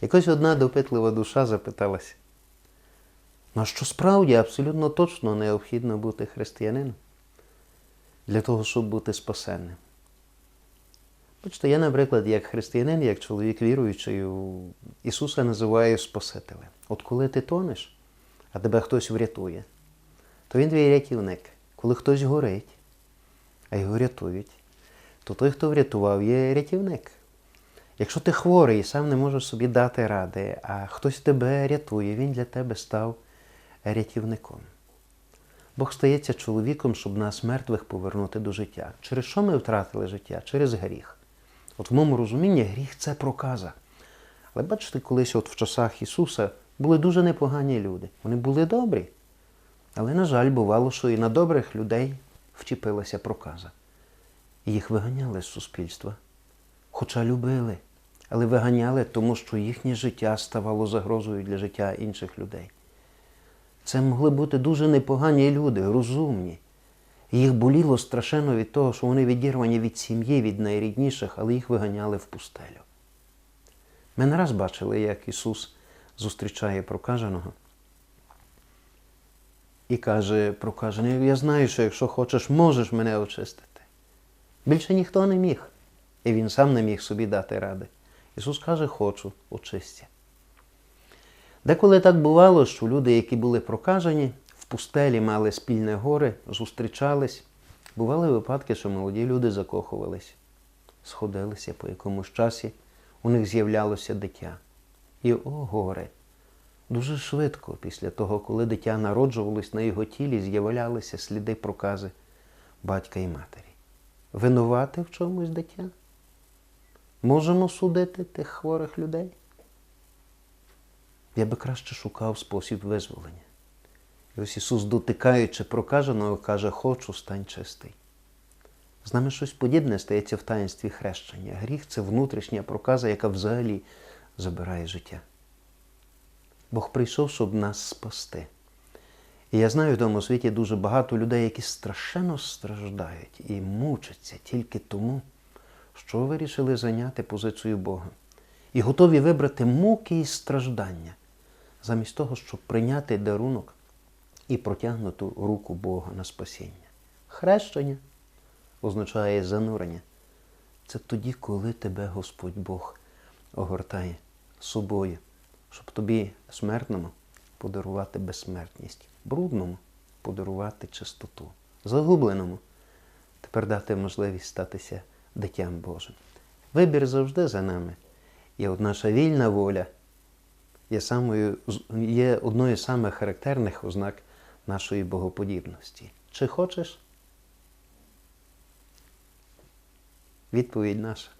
Якось одна допитлива душа запиталася, ну а що справді абсолютно точно необхідно бути християнином для того, щоб бути спасенним. Бачите, я, наприклад, як християнин, як чоловік віруючий, Ісуса називаю Спасителем. От коли ти тонеш, а тебе хтось врятує, то він твій рятівник. Коли хтось горить, а його рятують, то той, хто врятував, є рятівник. Якщо ти хворий і сам не можеш собі дати ради, а хтось тебе рятує, він для тебе став рятівником. Бог стається чоловіком, щоб нас мертвих повернути до життя. Через що ми втратили життя? Через гріх. От в моєму розумінні гріх це проказа. Але бачите, колись от в часах Ісуса були дуже непогані люди. Вони були добрі. Але, на жаль, бувало, що і на добрих людей вчепилася проказа. І їх виганяли з суспільства. Хоча любили, але виганяли, тому що їхнє життя ставало загрозою для життя інших людей. Це могли бути дуже непогані люди, розумні. Їх боліло страшенно від того, що вони відірвані від сім'ї, від найрідніших, але їх виганяли в пустелю. Ми не раз бачили, як Ісус зустрічає прокаженого і каже прокажений, я знаю, що якщо хочеш, можеш мене очистити. Більше ніхто не міг. І він сам не міг собі дати ради. Ісус каже, хочу, очисті. Деколи так бувало, що люди, які були прокажені, в пустелі мали спільне горе, зустрічались. Бували випадки, що молоді люди закохувались, сходилися по якомусь часі, у них з'являлося дитя. І о горе! Дуже швидко, після того, коли дитя народжувалось на його тілі, з'являлися сліди прокази батька і матері. Винувати в чомусь дитя? Можемо судити тих хворих людей? Я би краще шукав спосіб визволення. І ось Ісус, дотикаючи прокаженого, каже, хочу, стань чистий. З нами щось подібне стається в таїнстві хрещення. Гріх це внутрішня проказа, яка взагалі забирає життя. Бог прийшов, щоб нас спасти. І я знаю в тому світі дуже багато людей, які страшенно страждають і мучаться тільки тому, що вирішили зайняти позицію Бога. І готові вибрати муки і страждання, замість того, щоб прийняти дарунок і протягнуту руку Бога на спасіння. Хрещення означає занурення. Це тоді, коли тебе Господь Бог огортає собою, щоб тобі смертному подарувати безсмертність, брудному подарувати чистоту, загубленому тепер дати можливість статися дитям Божим. Вибір завжди за нами. І от наша вільна воля є, самою, є одною з самих характерних ознак нашої богоподібності. Чи хочеш? Відповідь наша.